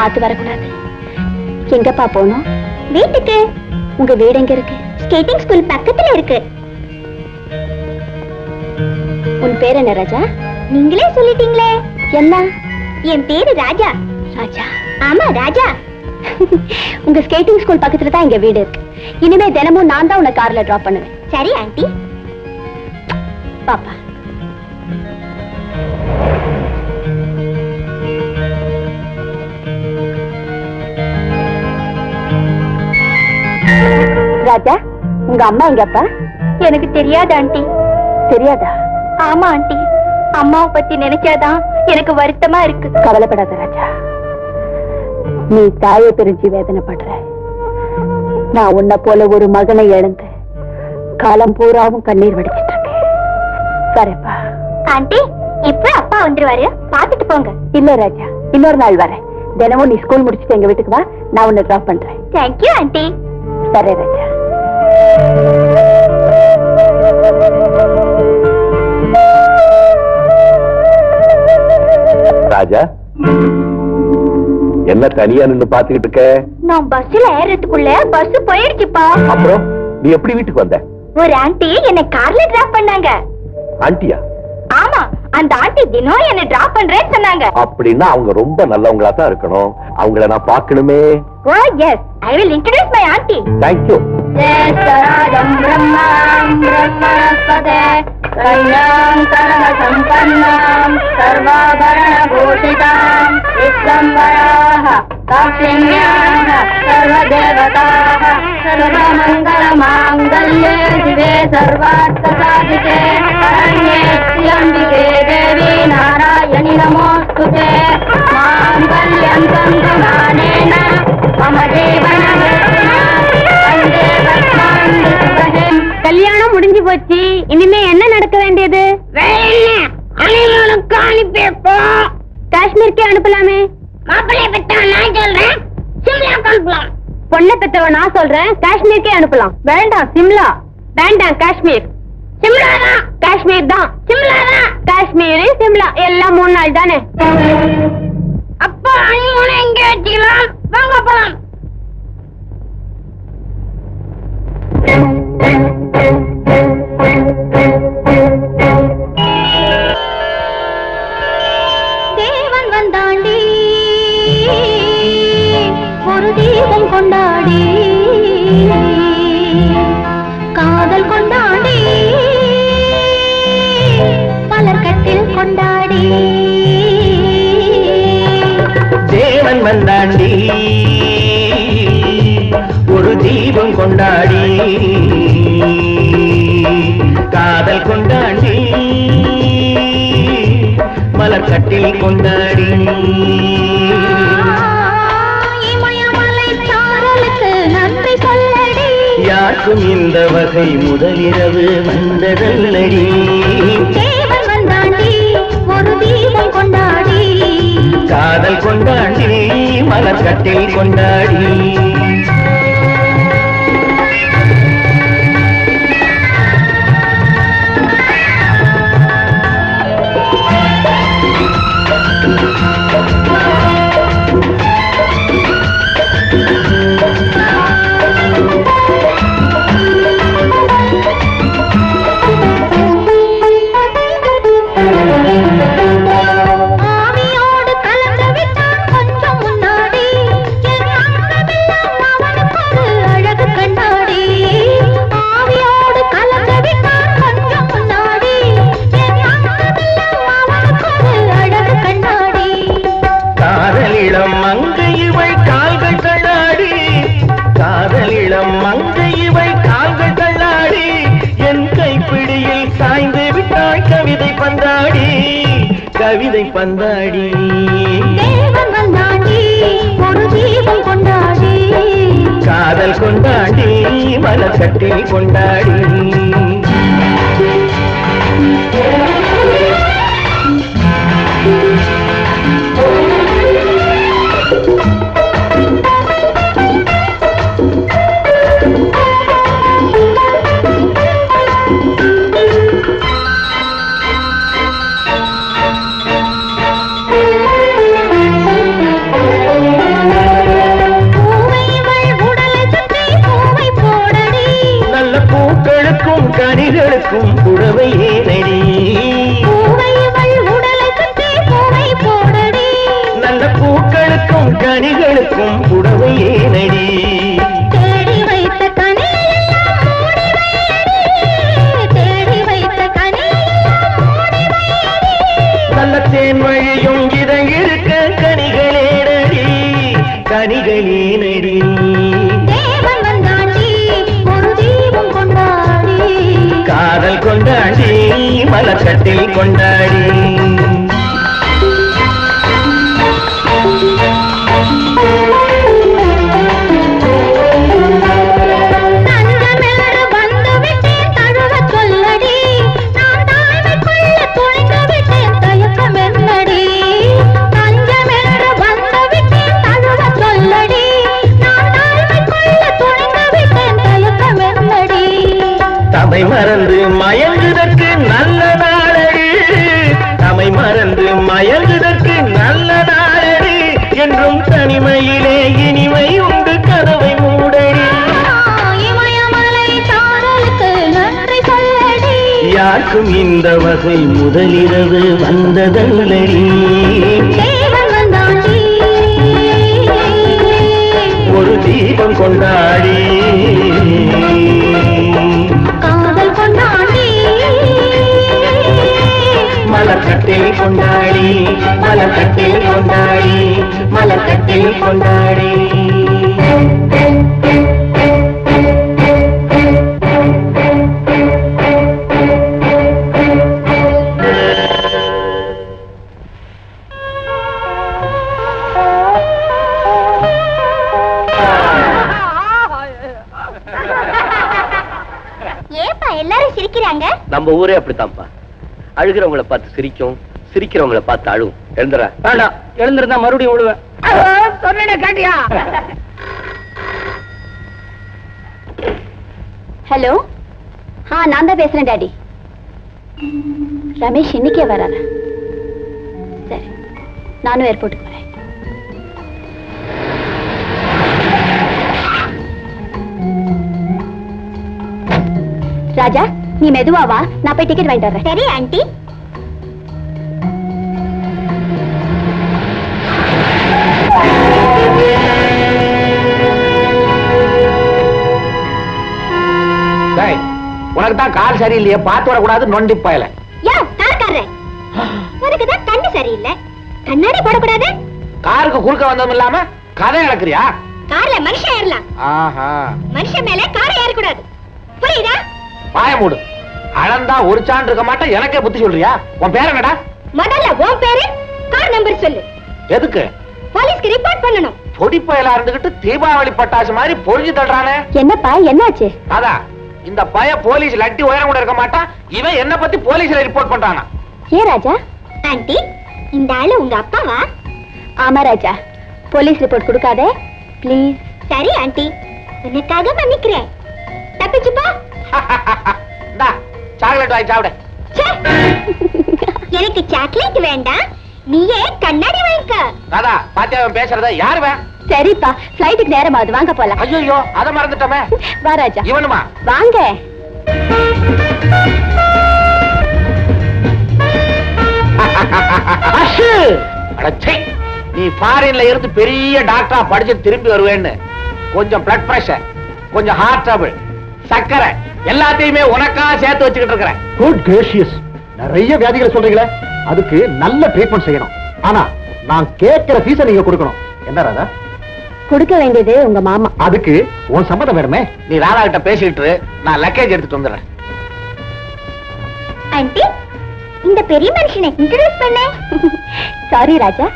பார்த்து வரக்கூடாது. எங்கப்பா போனோம்? வீட்டுக்கு. உங்க வீடு எங்க இருக்கு? ஸ்கேட்டிங் ஸ்கூல் பக்கத்துல இருக்கு. உன் பேர் என்ன ராஜா? நீங்களே சொல்லிட்டீங்களே. என்ன? என் பேரு ராஜா. ராஜா? ஆமா ராஜா. உங்க ஸ்கேட்டிங் ஸ்கூல் பக்கத்துல தான் எங்க வீடு இருக்கு. இனிமே தினமும் நான் தான் உன்னை கார்ல டிராப் பண்ணுவேன். சரி ஆண்டி பாப்பா. ராஜா உங்க அம்மா எங்கப்பா? எனக்கு தெரியாது ஆண்டி. தெரியாதா? ஆமா ஆண்டி. அம்மாவை பத்தி நினைச்சாதான் எனக்கு வருத்தமா இருக்கு. கவலைப்படாத ராஜா. நீ தாயை பிரிஞ்சு வேதனைப்படுற. நான் உன்னை போல ஒரு மகனை இழந்து காலம் பூராவும் கண்ணீர் வடிச்சிட்டு இருக்கேன் சரிப்பா. ஆண்டி இப்ப அப்பா வந்துருவாரு. பாத்துட்டு போங்க. இல்ல ராஜா இன்னொரு நாள் வரேன். தினமும் நீ ஸ்கூல் முடிச்சுட்டு எங்க வீட்டுக்கு வா. நான் உன்னை டிராப் பண்றேன். Thank you aunty. சரி ராஜா. ராஜா என்ன தனியா நின்னு பாத்துக்கிட்டு இருக்க? நான் பஸ்ல ஏறதுக்குள்ள பஸ் போயிடுச்சுப்பா. அப்புறம் நீ எப்படி வீட்டுக்கு வந்த? ஒரு ஆண்டி என்ன கார்ல டிராப் பண்ணாங்க. ஆண்டியா? ஆமா அந்த ஆண்டி தினம் என்ன டிராப் பண்றேன்னு சொன்னாங்க. அப்படின்னா அவங்க ரொம்ப நல்லவங்களா தான் இருக்கணும். அவங்கள நான் பார்க்கணுமே. ஓ yes I will introduce my aunty thank you ஜேஷ்டராஜம் ज्येष्ठराजम् ब्रह्माम् ब्रह्मणस्पते कन्याम् कर्मसम्पन्नाम् सर्वाभरणभूषिताम् विश्वम्बराः काक्षिण्याः सर्वदेवताः सर्वमङ्गलमाङ्गल्ये शिवे सर्वार्थसाधिके अरण्ये श्रियम्बिके देवी नारायण சொல்றேன் காஷ்மீருக்கே அனுப்பலாம். வேண்டாம் சிம்லா. வேண்டாம் காஷ்மீர். சிம்லா தான் காஷ்மீர் தான். சிம்லா தான் காஷ்மீர் சிம்லா எல்லாம் மூணு நாள் தானே. அப்பா அனிமூனை எங்க வச்சுக்கலாம்? வாங்க போலாம். காதல் கொண்டாடி மலர்கட்டில் கொண்டாடி. தேவன் வந்தாண்டி ஒரு தீபம் கொண்டாடி. காதல் கொண்டாடி மலர்கட்டில் கொண்டாடி. யாருக்கும் இந்த வகை முதலிரவு வந்ததல்லடி. தேவன் வந்தாண்டி ஒரு தீபம் கொண்டாடி. காதல் கொண்டாடி மலர்கட்டில் கொண்டாடி. பந்தாடி கொண்டாடி. காதல் கொண்டாடி மலர்கட்டில் கொண்டாடி. கனிகளுக்கும் புடவை ஏனடி நல்ல பூக்களுக்கும் கனிகளுக்கும் புடவை ஏனடி மலக்கட்டில் கொண்டாடி யாருக்கும் இந்த வகை முதலிரவு வந்ததல்லடி. ஒரு தீபம் கொண்டாடி. காதல் கொண்டாடி. மலக்கட்டில் கொண்டாடி மலக்கட்டில் கொண்டாடி மலக்கட்டில் கொண்டாடி. நம்ம ஊரே அப்படித்தான்ப்பா. அழுகிறவங்கள பார்த்து சிரிக்கும் சிரிக்கிறவங்கள பார்த்து அழுவும். எழுந்துற. வேண்டாம் எழுந்திருந்தா மறுபடியும் விழுவேன். ஹலோ? ஆ நான் தான் பேசுறேன் டாடி. ரமேஷ் இன்னைக்கே வராரா? சரி நானும் ஏர்போர்ட்டுக்கு வரேன். ராஜா? நீ மெதுவா வா நான் போய் டிக்கெட் வாங்கிட்டு வரேன் சரி ஆண்டி. உனக்கு தான் கால் சரியில்லையே பார்த்து வரக்கூடாது நொண்டி பயல. உனக்கு தான் கண்ணு சரியில்லை. கண்ணாடி போடக்கூடாது? காருக்கு குறுக்க வந்ததும் இல்லாம கதை இழக்கிறியா கார்ல மனுஷன் ஏறலாம். ஆஹா. மனுஷன் மேல காரை ஏறக்கூடாது. புரியுதா? பாய மூடு. அளந்தா ஒரு சான்று இருக்க மாட்டேன் எனக்கே புத்தி சொல்றியா? உன் பேர் என்னடா? முதல்ல உன் பேரு? கார் நம்பர் சொல்லு. எதுக்கு? போலீஸ்க்கு ரிப்போர்ட் பண்ணணும். பொடி பயலா இருந்துகிட்டு தீபாவளி பட்டாசு மாதிரி பொழிஞ்சு தள்ளுறானே. என்னப்பா என்னாச்சு? அதான் இந்த பய போலீஸ் லட்டி உயரம் கூட இருக்க மாட்டான் இவன் என்ன பத்தி போலீஸ்ல ரிப்போர்ட் பண்றானா? ஏன் ராஜா? ஆண்டி இந்த ஆளு உங்க அப்பாவா? ஆமா ராஜா போலீஸ் ரிப்போர்ட் கொடுக்காதே. ப்ளீஸ் சரி ஆண்டி. உனக்காக மன்னிக்கிறேன். தப்பிச்சுப்பா. சாக்லேட் வாங்கி சாப்பிடு எனக்கு சாக்லேட் வேண்டாம். நீயே கண்ணாடி வாங்கிக்க. ராதா பாத்தியா அவன் பேசுறத யாரு வே சரிப்பா ஃப்ளைட்டுக்கு நேரம் ஆகுது வாங்க போலாம். ஐயோ அத மறந்துட்டோமே. வா ராஜா. இவனுமா? வாங்க! நீ ஃபாரின்ல இருந்து பெரிய டாக்டரா படிச்சு திரும்பி வருவேன்னு. கொஞ்சம் பிளட் பிரஷர் கொஞ்சம் ஹார்ட் ட்ரபிள் சக்கரை. எல்லாத்தையுமே உனக்கா சேர்த்து வச்சுக்கிட்டு இருக்கிறேன். குட் கிரேஷியஸ் நிறைய வியாதிகளை சொல்றீங்களே? அதுக்கு நல்ல ட்ரீட்மெண்ட் செய்யணும். ஆனா நான் கேட்கிற ஃபீஸ நீங்க கொடுக்கணும். என்ன ராதா? கொடுக்க வேண்டியது உங்க மாமா. அதுக்கு உன் சம்மதம் வேணுமே? நீ ராதா கிட்ட பேசிட்டு நான் லக்கேஜ் எடுத்துட்டு வந்துடுறேன். ஆண்டி இந்த பெரிய மனுஷனை இன்ட்ரோடியூஸ் பண்ண. சாரி ராஜா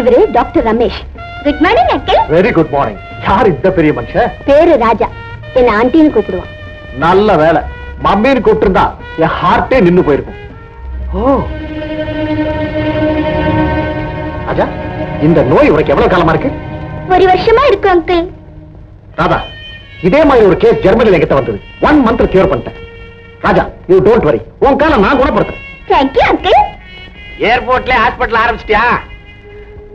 இவரு doctor Ramesh. Good morning uncle very good morning யார் இந்த பெரிய மனுஷன்? பேரு ராஜா. என்ன ஆண்டின்னு கூப்பிடுவான். நல்ல வேலை. மம்மின்னு கூப்பிட்டு என் ஹார்ட்டே நின்னு போயிருக்கும். ஓ. ராஜா இந்த நோய் உனக்கு எவ்வளவு காலமா இருக்கு? ஒரு வருஷமா இருக்கு அங்கிள் ராதா இதே மாதிரி ஒரு கேஸ் ஜெர்மனில என்கிட்ட வந்தது. ஒன் மந்த் கியூர் பண்ணிட்டேன். ராஜா யூ டோன்ட் வரி உன் காலம் நான் குணப்படுத்துறேன். தேங்க்யூ அங்கிள் ஏர்போர்ட்ல ஹாஸ்பிடல் ஆரம்பிச்சிட்டியா?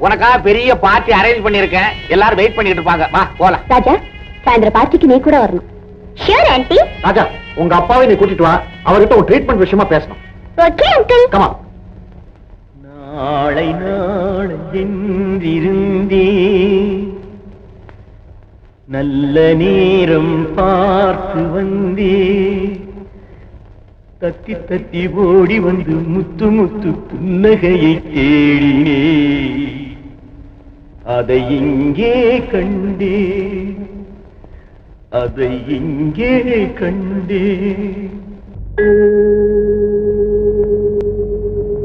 உனக்கா பெரிய பார்ட்டி அரேஞ்ச் பண்ணிருக்கேன் எல்லாரும் வெயிட் பண்ணிட்டு இருப்பாங்க. வா போலாம். ராஜா சாயந்தரம் பார்ட்டிக்கு நீ கூட வரணும். ஷியோர் ஆண்டி ராஜா உங்க அப்பாவை நீ கூட்டிட்டு வா. அவர்கிட்ட ஒரு ட்ரீட்மெண்ட் விஷயமா பேசணும். ஓகே அங்கிள் கமா நாளை நாள் என்றிருந்தே நல்ல நேரம் பார்த்து வந்தே தத்தி தத்தி ஓடி வந்து முத்து முத்து புன்னகையை தேடினே அதை இங்கே கண்டே அதை இங்கே கண்டே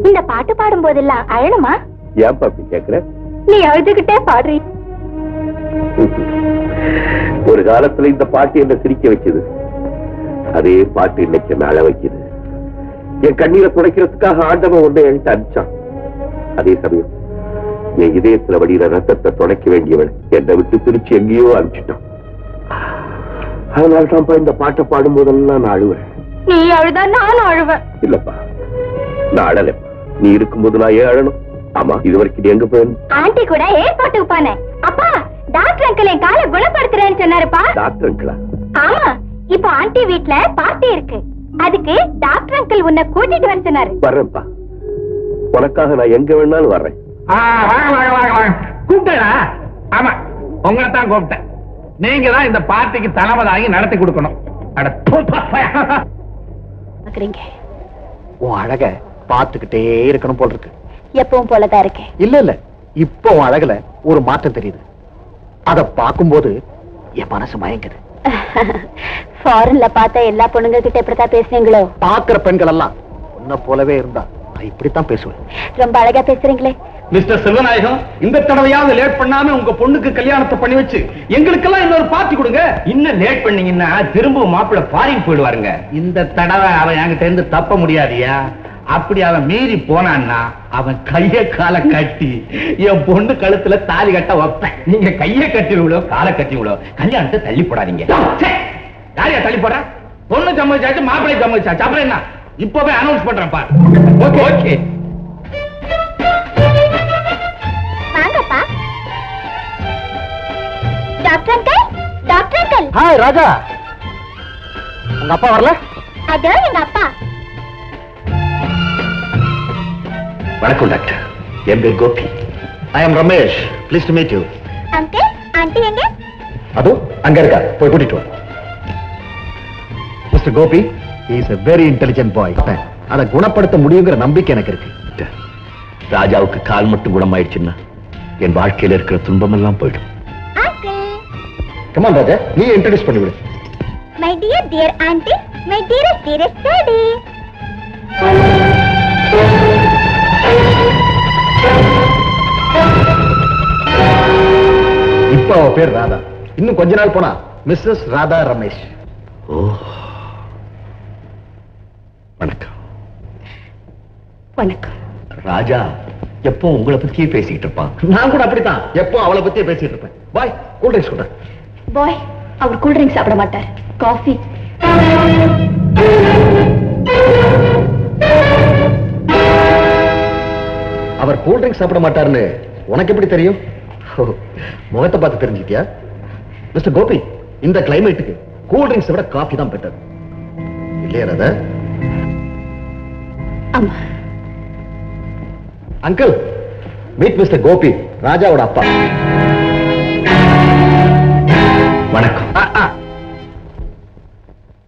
இந்த பாட்டு பாடும் போதெல்லாம் அழணுமா? ஏன் பாப்பி கேக்குற? நீ அழுதுகிட்டே பாடுறீ. ஒரு காலத்துல இந்த பாட்டு என்ன சிரிக்க வைக்குது? அதே பாட்டு இன்னைக்கு என்ன அழ வைக்குது. என் கண்ணீரை துடைக்கிறதுக்காக ஆண்டவன் ஒன்றை என்கிட்ட அனுப்பிச்சான். அதே சமயம் என் இதயத்துல வடிகிற ரத்தத்தை துடைக்க வேண்டியவன் என்னை விட்டு பிரிச்சு எங்கேயோ அனுப்பிச்சிட்டான். அதனால தான்ப்பா இந்த பாட்டை பாடும் போதெல்லாம் நான் அழுவேன். நீ அழுதா நானும் அழுவேன். இல்லப்பா நான் அழலப்பா. நீ இருக்கும்போது நான் ஏன் அழணும்? ஆமா இது வரைக்கும் நீ எங்க போயிருந்த ஆண்டி கூட ஏர்போர்ட்டுக்கு போனேன். அப்பா டாக்டர் அங்கிள் என் காலை குணப்படுத்துறேன்னு சொன்னாருப்பா. டாக்டர் அங்கிளா? ஆமா இப்போ ஆண்டி வீட்ல பார்ட்டி இருக்கு. அதுக்கு டாக்டர் அங்கிள் உன்னை கூட்டிட்டு வர சொன்னாரு. வர்றேன்ப்பா. உனக்காக நான் எங்க வேணாலும் வர்றேன். கூப்பிட்டா ஆமா உங்களை தான் கூப்பிட்டேன். நீங்க தான் இந்த பார்ட்டிக்கு தலைவதாகி நடத்தி கொடுக்கணும். பாக்குறீங்க உன் அழக பார்த்துக்கிட்டே இருக்கணும் போல் இருக்கு. எப்பவும் போலதான் இருக்கேன் இல்ல இல்ல. இப்போ உன் அழகுல ஒரு மாற்றம் தெரியுது. அத பார்க்கும்போது என் மனசு மயங்குது. ஃபாரின்ல பார்த்த எல்லா பொண்ணுங்க கிட்ட இப்படித்தான் பேசுறீங்களோ பாக்குற பெண்கள் எல்லாம் உன்னை போலவே இருந்தா நான் இப்படித்தான் பேசுவேன். ரொம்ப அழகா பேசுறீங்களே. மிஸ்டர் செல்வநாயகம் இந்த தடவையாவது லேட் பண்ணாம உங்க பொண்ணுக்கு கல்யாணத்தை பண்ணி வச்சு எங்களுக்கெல்லாம் இன்னொரு பார்ட்டி கொடுங்க. இன்னும் லேட் பண்ணீங்கன்னா திரும்ப மாப்பிள்ள ஃபாரின் போயிடுவாருங்க. இந்த தடவை அவன் என்கிட்ட இருந்து தப்ப முடியாதியா? அப்படி அவன் மீறி போனான்னா அவன் கைய காலை கட்டி என் பொண்ணு கழுத்துல தாலி கட்ட வைப்பேன். நீங்க கைய கட்டிவிங்களோ காலை கட்டிவிங்களோ கல்யாணத்தை தள்ளி போடாதீங்க! யாரையா தள்ளி போடுற? பொண்ணு சம்மதிச்சாச்சு மாப்பிள்ளை சம்மதிச்சாச்சு. அப்புறம் என்ன? இப்பவே அனௌன்ஸ் பண்றேன் பாரு. Okay okay doctor uncle doctor uncle hi Raja. உங்க அப்பா வரல? அதோ எங்க அப்பா. வணக்கம் டாக்டர். என் பேர் Gopi. I am Ramesh please to meet you uncle aunty எங்க? அது அங்க இருக்கா. போய் கூட்டிட்டு வா. Mister Gopi is a very intelligent boy அதை குணப்படுத்த முடியுங்கிற நம்பிக்கை எனக்கு இருக்கு. ராஜாவுக்கு கால் மட்டும் குணமாயிடுச்சுன்னா என் வாழ்க்கையில இருக்கிற துன்பமெல்லாம் போயிடும். கமான் ராஜா நீ இன்ட்ரடியூஸ் பண்ணி விடு my dear dear aunty my dearest dearest daddy இப்ப அவ பேர் ராதா. இன்னும் கொஞ்ச நாள் போனா மிஸ்ஸஸ் ராதா ரமேஷ். ஓ. வணக்கம். வணக்கம். ராஜா எப்போ உங்களை பத்தியே பேசிக்கிட்டு இருப்பான்? நான் கூட அப்படித்தான். எப்போ அவளை பத்தியே பேசிட்டு இருப்பேன். பாய் கூல் ட்ரிங்க்ஸ் கூட. பாய் அவர் கூல் ட்ரிங்க் சாப்பிட மாட்டார். காஃபி அவர் கூல் ட்ரிங்க்ஸ் சாப்பிட மாட்டாருன்னு உனக்கு எப்படி தெரியும்? முகத்தை பார்த்து தெரிஞ்சுக்கிட்டியா? மிஸ்டர் கோபி இந்த கிளைமேட்டுக்கு கூல் ட்ரிங்க்ஸ் விட காஃபி தான் பெட்டர் இல்லையா Radha? Uncle meet mister Gopi ராஜாவோட அப்பா. வணக்கம்.